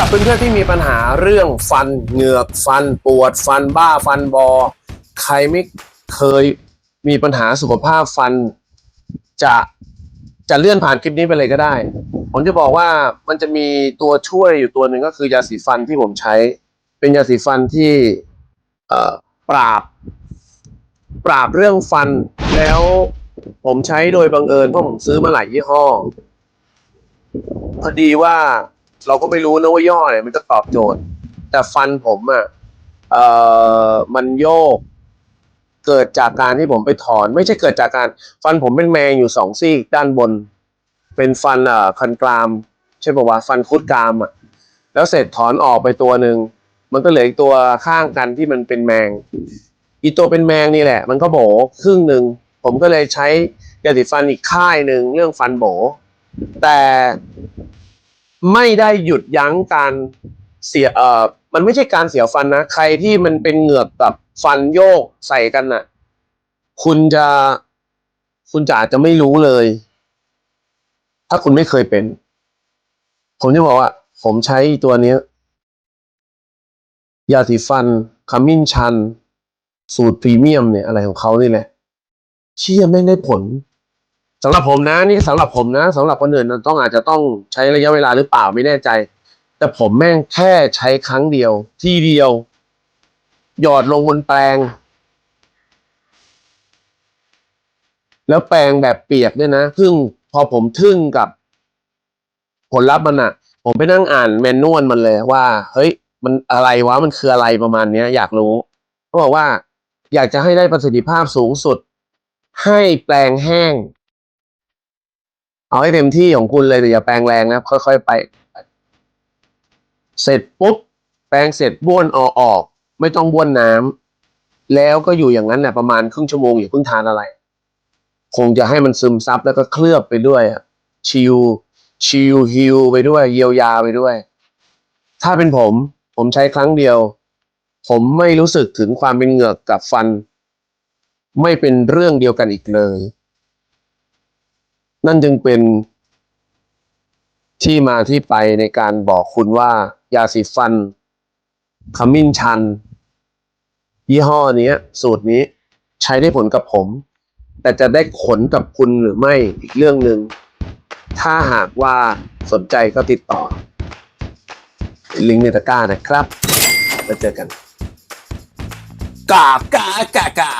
หรับเพื่อนๆที่มีปัญหาเรื่องฟันเหงือกฟันปวด ฟันบ้าฟันบอ ใครไม่เคยมีปัญหาสุขภาพฟันจะจะเลื่อนผ่านคลิปนี้ไปเลยก็ได้ ผมจะบอกว่ามันจะมีตัวช่วยอยู่ตัวหนึ่งก็คือยาสีฟันที่ผมใช้ เป็นยาสีฟันที่เอ่อปราบ ปราบเรื่องฟันแล้วผมใช้โดยบังเอิญเพราะผมซื้อมาหลายยี่ห้อพอดีว่า เราก็ไม่รู้นะว่าย่ห้อไหนมันจะตอบโจทย์ แต่ฟันผมอะเอ่อมันโยก เกิดจากการที่ผมไปถอน ไม่ใช่เกิดจากการ ฟันผมเป็นแมงอยู่สองซี่ด้านบน เป็นฟันอ่อคันกราม ใช่ป่าวะฟันคุดกรามอะแล้วเสร็จถอนออกไปตัวหนึ่งมันก็เหลืออีกตัวข้างกันที่มันเป็นแมง อีตัวเป็นแมงนี่แหละ มันก็โบครึ่งหนึ่งผมก็เลยใช้ยาสีฟันอีกค่ายหนึ่งเรื่องฟันโบแต่ ไม่ได้หยุดยั้งการเสียเอ่อมันไม่ใช่การเสียฟันนะ ใครที่มันเป็นเหงือกกับฟันโยกใส่กันน่ะ คุณจะคุณจะอาจจะไม่รู้เลย ถ้าคุณไม่เคยเป็น ผมจะบอกว่า ผมใช้ตัวนี้ยาสีฟันขมิ้นชัน สูตรพรีเมียมเนี่ยอะไรของเขานี่แหละ เชี่ยไม่งได้ผล สำหรับผมนะนี่สำหรับผมนะสำหรับคนอื่นต้องอาจจะต้องใช้ระยะเวลาหรือเปล่าไม่แน่ใจ แต่ผมแม่งแค่ใช้ครั้งเดียว ที่เดียว หยอดลงบนแปรงแล้วแปรงแบบเปียกด้วยนะซึ่งพอผมทึ่งกับ ผลลัพธ์มันอะผมไปนั่งอ่านแมนนวลมันเลยว่า เฮ้ย มันอะไรวะมันคืออะไรประมาณเนี้ย อยากรู้เขาบอกว่า อยากจะให้ได้ประสิทธิภาพสูงสุด ให้แปลงแห้ง เอาให้เต็มที่ของคุณเลยแต่อย่าแปลงแรงนะค่อยๆไป เสร็จปุ๊บแปลงเสร็จบ้วนเอาออก ไม่ต้องบ้วนน้ำแล้วก็อยู่อย่างนั้นแหละประมาณครึ่งชั่วโมงอย่าเพิ่งทานอะไร คงจะให้มันซึมซับแล้วก็เคลือบไปด้วยชิลชิลฮิลไปด้วย เยียวยาไปด้วย ถ้าเป็นผม ผมใช้ครั้งเดียว ผมไม่รู้สึกถึงความเป็นเหงือกกับฟัน ไม่เป็นเรื่องเดียวกันอีกเลย นั่นจึงเป็นที่มาที่ไปในการบอกคุณว่ายาสีฟันขมิ้นชัน ยี่ห้อนี้สูตรนี้ใช้ได้ผลกับผม แต่จะได้ผลกับคุณหรือไม่อีกเรื่องหนึ่งถ้าหากว่าสนใจก็ติดต่อ ลิงก์ในตะกร้านะครับแล้วเจอกัน กากากากา